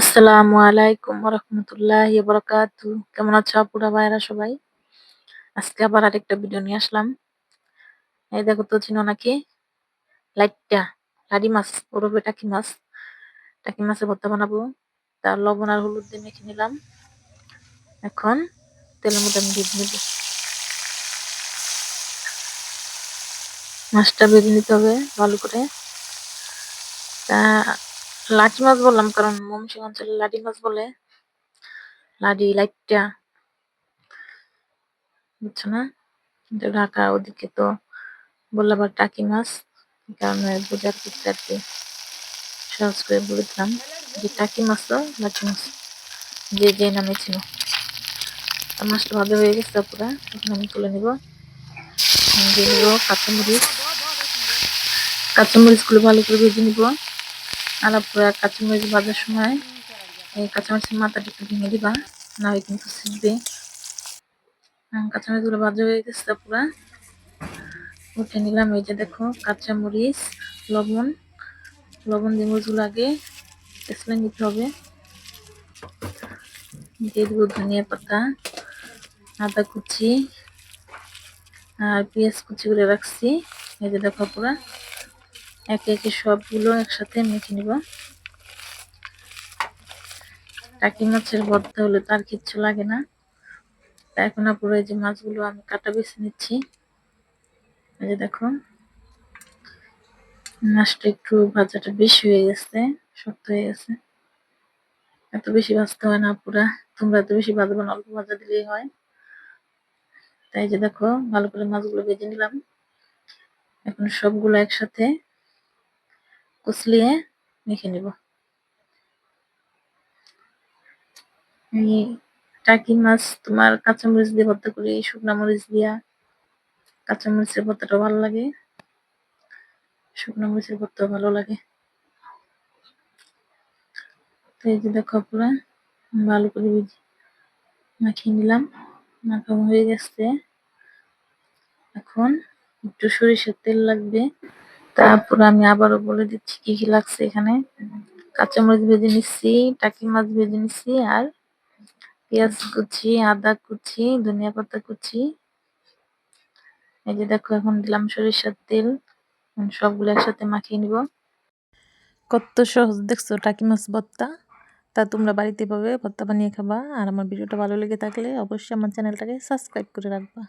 আসসালামু আলাইকুম রহমতুল্লাহি বরকাতু কেমন আছো আপুরা ভাইরা সবাই? আজকে আবার আরেকটা ভিডিও নিয়ে আসলাম। এই দেখো তো চিনো নাকি? লাইটটা, লাডি মাছ, ওরবে টাকি মাছ। টাকি মাছের ভর্তা বানাবো। তার লবণ আর হলুদ দিয়ে মেখে নিলাম। এখন তেলের মধ্যে আমি দিয়ে নেব। মাছটা বেজে নিতে হবে ভালো করে। তা লাঠি মাছ বললাম, কারণ মমসিং অঞ্চলে লাঠি মাছ বলে। লাডি লাইটটা, বুঝছ না? কিন্তু ঢাকা ওদিকে তো বললে আবার টাকি মাছ কারণে বোঝার ক্ষেত্রে আর কি। সহজ করে বলে দিলাম যে টাকি মাছ তো লাঠি মাছ, যে যে নামে ছিল। মাছটা ভালো হয়ে গেছে পুরা এখন আমি তুলে নিব। দিয়ে নিব কাঁচামরিচ। কাঁচামরিচগুলো ভালো করে ভেজে নিব। আর পুরা কাঁচামরিচ ভাজার সময়। এই কাঁচামরিচের মাথাটা একটু ভেঙে দিবা হয় কিন্তু শিখবে কাঁচামরিচগুলো ভাজা হয়ে গেছে পুরা। উঠে নিলাম এই যে দেখো কাঁচামরিচ, লবণ। লবণ দিয়ে আগে তেসলে নিতে হবে। দিয়ে দেবো ধনিয়া পাতা, আদা কুচি আর পেঁয়াজ কুচি করে রাখছি। এই যে দেখো পুরা। একে একে সবগুলো একসাথে মেখে নিব। টাকি মাছের ভর্তা হলে তার কিচ্ছু লাগে না। এখন পুরো এই যে মাছগুলো আমি কাটা বেছে নিচ্ছি। এই যে দেখো মাছটা একটু ভাজাটা বেশি হয়ে গেছে, শক্ত হয়ে গেছে। এত বেশি ভাজতে হয় না পুরা তোমরা এত বেশি ভাজবো না, অল্প ভাজা দিলেই হয়। তাই যে দেখো, ভালো করে মাছগুলো ভেজে নিলাম। এখন সবগুলো একসাথে কুচলিয়ে মেখে নিব। টাকি মাছ, তোমার কাঁচামরিচ দিয়ে ভর্তা করি, শুকনা মরিচ দিয়া। কাঁচামরিচের ভর্তাটা ভালো লাগে, শুকনো মরিচের ভর্তা ভালো লাগে। তো এই যে দেখো পুরা ভালো করে মাখিয়ে নিলাম। মাখানো হয়ে গেছে। এখন একটু সরিষার তেল লাগবে। তারপর আমি আবারও বলে দিচ্ছি কি কি লাগছে এখানে। কাঁচামরিচ ভেজে নিচ্ছি, টাকি মাছ ভেজে নিচ্ছি আর পেঁয়াজ কুচি, আদা কুচি, ধনিয়া পাতা কুচি। এই যে দেখো, এখন দিলাম সরিষার তেল। সবগুলো একসাথে মাখিয়ে নিব। কত সহজ দেখছ, টাকি মাছ ভর্তা। তা তোমরা বাড়িতে পাবে, ভর্তা বানিয়ে খাবা। আর আমার ভিডিওটা ভালো লেগে থাকলে অবশ্যই আমার চ্যানেলটাকে সাবস্ক্রাইব করে রাখবা।